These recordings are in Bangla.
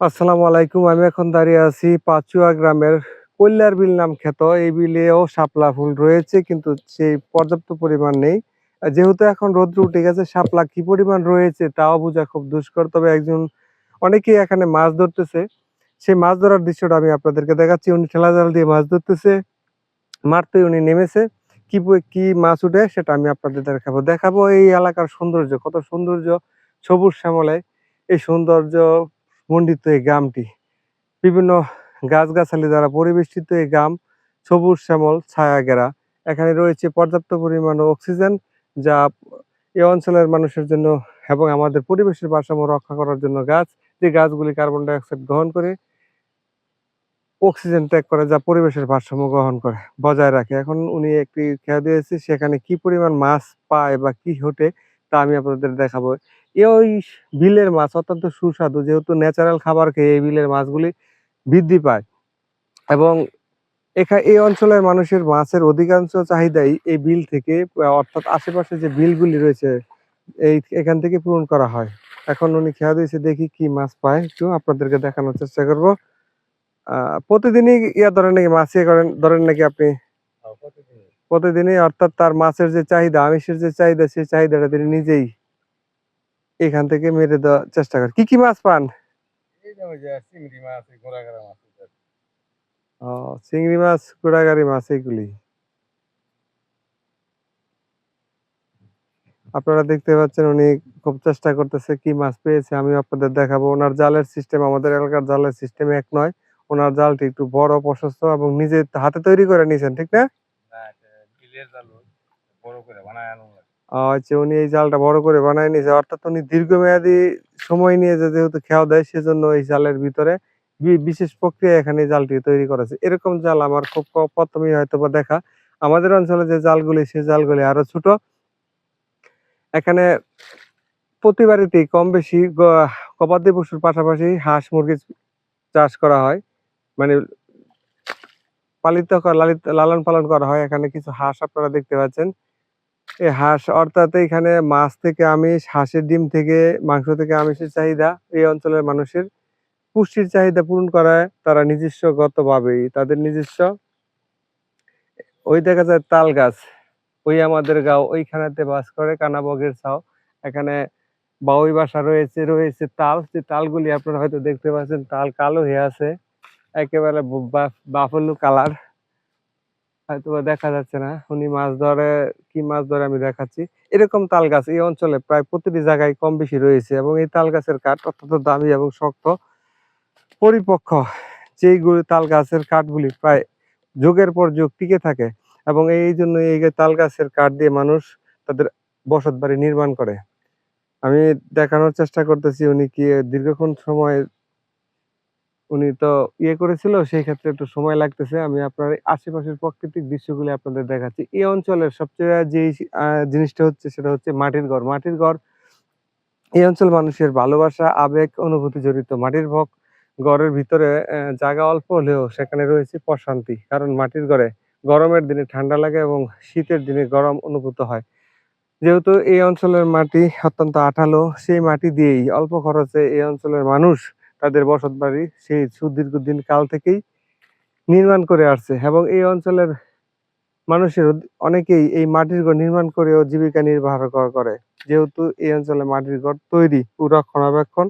আসসালামু আলাইকুম, আমি এখন দাঁড়িয়ে আছি পাচুয়া গ্রামের কল্যার বিল নাম খ্যাত। এই বিলেও শাপলা ফুল রয়েছে, কিন্তু সেই পর্যাপ্ত পরিমাণ নেই। যেহেতু এখন রোদ্র উঠে গেছে, শাপলা কি পরিমাণ রয়েছে তাও বোঝা খুব দুষ্কর। তবে একজন, অনেকেই এখানে মাছ ধরতেছে। সেই মাছ ধরার দৃশ্যটা আমি আপনাদেরকে দেখাচ্ছি। উনি ঠেলা জাল দিয়ে মাছ ধরতেছে, মারতে উনি নেমেছে। কি কি মাছ উঠে সেটা আমি আপনাদের দেখাবো। দেখাবো এই এলাকার সৌন্দর্য, কত সৌন্দর্য সবুজ শ্যামলে এই সৌন্দর্য মণ্ডিত এই গ্রামটি। বিভিন্ন গাছগাছালি দ্বারা পরিবেষ্টিত এই গ্রাম সবুজ, শ্যামল, ছায়া ঘেরা। এখানে রয়েছে পর্যাপ্ত পরিমাণ অক্সিজেন যা এই অঞ্চলের মানুষের জন্য এবং আমাদের পরিবেশের ভারসাম্য রক্ষা করার জন্য গাছ, যে গাছগুলি কার্বন ডাই অক্সাইড গ্রহণ করে, অক্সিজেন ত্যাগ করে, যা পরিবেশের ভারসাম্য গ্রহণ করে। বজায় রাখে। এখন উনি একটি খেয়া দিয়েছে সেখানে কি পরিমাণ মাছ পায় বা কি হোটে তা আমি আপনাদের দেখাবো। এই বিলের মাছ অত্যন্ত সুস্বাদু, যেহেতু ন্যাচারাল খাবার খেয়ে এই বিলের মাছগুলি বৃদ্ধি পায়। এবং এখা, এই অঞ্চলের মানুষের মাছের অধিকাংশ চাহিদাই এই বিল থেকে, অর্থাৎ আশেপাশে যে বিলগুলি রয়েছে, এই এখান থেকে পূরণ করা হয়। এখন উনি খেয়া দিয়েছে, দেখি কি মাছ পায়। একটু আপনাদেরকে দেখানোর চেষ্টা করব। প্রতিদিনই ইয়া ধরেন নাকি মাছ ইয়ে করেন, ধরেন নাকি আপনি প্রতিদিনই অর্থাৎ তার মাছের যে চাহিদা আমিষের যে চাহিদা সেই চাহিদাটা তিনি নিজেই এখান থেকে মেরে দেওয়ার চেষ্টা করেন। কি কি মাছ পান? চিংড়ি মাছ। ও চিংড়ি গোড়াগাড়ি মাছ এইগুলি আপনারা দেখতে পাচ্ছেন উনি খুব চেষ্টা করতেছে কি মাছ পেয়েছে আমি আপনাদের দেখাবো। ওনার জালের সিস্টেম আমাদের এলাকার জালের সিস্টেম এক নয়। ওনার জালটি একটু বড় প্রশস্ত এবং নিজে হাতে তৈরি করে নিয়েছেন ঠিক না? হচ্ছে উনি এই জালটা বড় করে বানায় নিয়েছে। অর্থাৎ উনি সময় নিয়ে যেহেতু দেয়, সেজন্য এই জালের ভিতরে বিশেষ প্রক্রিয়া এখানে জালটি তৈরি করেছে। এরকম জাল আমার খুব প্রথমেই হয়তো দেখা। আমাদের অঞ্চলে যে জালগুলি সেই জালগুলি আরও ছোট। এখানে প্রতি বাড়িতেই কম বেশি গবাদি পশুর পাশাপাশি হাঁস, মুরগি চাষ করা হয়। মানে পালিত লালন পালন করা হয়। এখানে কিছু হাঁস আপনারা দেখতে পাচ্ছেন। এই হাঁস অর্থাৎ এখানে মাছ থেকে আমিষ, হাঁসের ডিম থেকে মাংস থেকে আমিষের চাহিদা এই অঞ্চলের মানুষের পুষ্টির চাহিদা পূরণ করায় তারা নিজস্বগত ভাবেই তাদের নিজস্ব ওই দেখা যায় তাল গাছ, ওই আমাদের গাঁও ওইখানেতে বাস করে, কানাবগের ছাও এখানে বাউই বাসা রয়েছে রয়েছে তাল। যে তালগুলি আপনারা হয়তো দেখতে পাচ্ছেন, তাল কালো হয়ে আছে। একেবারে বাফলু কালার। হয়তো দেখা যাচ্ছে না, উনি মাছ ধরে, কি মাছ ধরে আমি দেখাচ্ছি। এরকম তাল গাছ এই অঞ্চলে প্রায় প্রতিটি জায়গায় কম বেশি রয়েছে এবং এই তাল গাছের কাঠ অত্যন্ত দামি এবং শক্ত। পরিপক্ক যেইগুলি তাল গাছের কাঠগুলি প্রায় যুগের পর যুগ টিকে থাকে এবং এই জন্য এই তাল গাছের কাঠ দিয়ে মানুষ তাদের বসত বাড়ি নির্মাণ করে। আমি দেখানোর চেষ্টা করতেছি উনি কি দীর্ঘক্ষণ সময় উনি তো ইয়ে করেছিল, সেই ক্ষেত্রে একটু সময় লাগতেছে। আমি আপনার আশেপাশের প্রাকৃতিক দৃশ্যগুলি আপনাদের দেখাচ্ছি। এই অঞ্চলের সবচেয়ে যে জিনিসটা হচ্ছে সেটা হচ্ছে মাটির ঘর। মাটির ঘর, এই অঞ্চল মানুষের ভালোবাসা, আবেগ, অনুভূতি জড়িত। মাটির ভক, ঘরের ভিতরে জায়গা অল্প হলেও সেখানে রয়েছে প্রশান্তি। কারণ মাটির ঘরে গরমের দিনে ঠান্ডা লাগে এবং শীতের দিনে গরম অনুভূত হয়। যেহেতু এই অঞ্চলের মাটি অত্যন্ত আঠালো, সেই মাটি দিয়েই অল্প খরচে এই অঞ্চলের মানুষ তাদের বসত বাড়ি, সেই সুদীর্ঘদিন কাল থেকেই নির্মাণ করে আসছে এবং এই অঞ্চলের মানুষের অনেকেই এই মাটির ঘর নির্মাণ করেও জীবিকা নির্বাহ করে। যেহেতু এই অঞ্চলে মাটির ঘর তৈরি ও রক্ষণাবেক্ষণ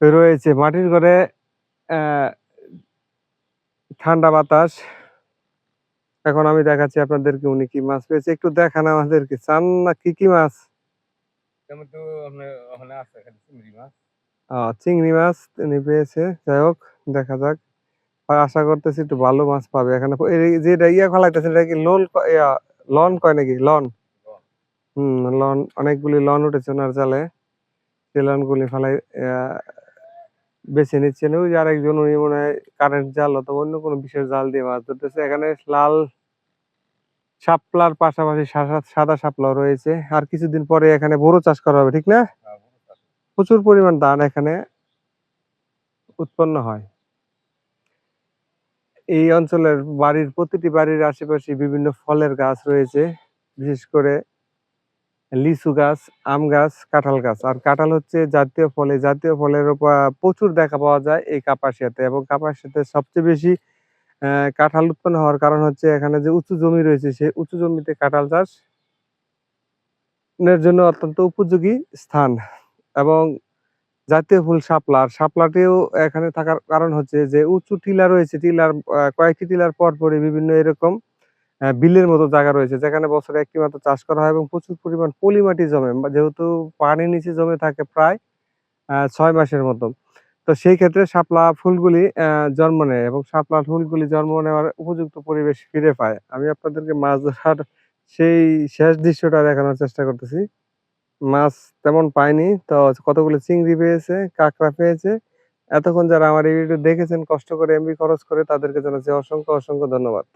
রয়েছে, মাটির ঘরে ঠান্ডা বাতাস। এখন আমি দেখাচ্ছি আপনাদেরকে উনি কি মাছ পেয়েছে। একটু দেখান আমাদেরকে, চান না কি কি মাছ? আছে মাছ। চিংড়ি মাছ তিনি পেয়েছে। যাই হোক, দেখা যাক। আর আশা করতেছি একটু ভালো মাছ পাবে। এখানে যেটা ইয়া ফেলাইতেছে এটা কি লোল লন কয় নাকি? লন। হম, লন। অনেকগুলি লন উঠেছে ওনার জালে। সেই লন গুলি ফেলাই বেছে নিচ্ছেন ওই আরেকজন, উনি মনে হয় কারেন্ট জাল অথবা অন্য কোনো বিশেষ জাল দিয়ে মাছ ধরতেছে। এখানে লাল শাপলার পাশাপাশি সাদা শাপলাও রয়েছে। আর কিছুদিন পরে এখানে বড় চাষ করা হবে, ঠিক না। প্রচুর পরিমাণ ধান এখানে উৎপন্ন হয়। এই অঞ্চলের বাড়ির প্রতিটি বাড়ির আশেপাশে বিভিন্ন ফলের গাছ রয়েছে, বিশেষ করে লিচু গাছ, আম গাছ, কাঁঠাল গাছ। আর কাঁঠাল হচ্ছে জাতীয় ফল। জাতীয় ফলের প্রচুর দেখা পাওয়া যায় এই কাপাসিয়াতে এবং কাপাসিয়াতে সবচেয়ে বেশি কাঁঠাল উৎপন্ন হওয়ার কারণ হচ্ছে এখানে যে উঁচু জমি রয়েছে, সেই উঁচু জমিতে কাঁঠাল চাষ এর জন্য অত্যন্ত উপযোগী স্থান। এবং জাতীয় ফুল শাপলা আর শাপলাটিও এখানে থাকার কারণ হচ্ছে যে উঁচু টিলা রয়েছে, টিলার কয়েকটি টিলার পর পরই বিভিন্ন এরকম বিলের মতো জায়গা রয়েছে, যেখানে বছরে একটি মাত্র চাষ করা হয় এবং প্রচুর পরিমাণ পলি মাটি জমে যেহেতু পানির নিচে জমে থাকে প্রায় ছয় মাসের মতো। তো সেই ক্ষেত্রে শাপলা ফুলগুলি জন্ম নেয় এবং শাপলা ফুলগুলি জন্ম নেওয়ার উপযুক্ত পরিবেশ ফিরে পায়। আমি আপনাদেরকে মাছ ধরার সেই শেষ দৃশ্যটা দেখানোর চেষ্টা করতেছি। মাছ তেমন পাইনি। তো কতগুলো চিংড়ি পেয়েছে, কাঁকড়া পেয়েছে। এতক্ষণ যারা আমার এই ভিডিও দেখেছেন, কষ্ট করে এমবি খরচ করে তাদেরকে জানাচ্ছি অসংখ্য অসংখ্য ধন্যবাদ।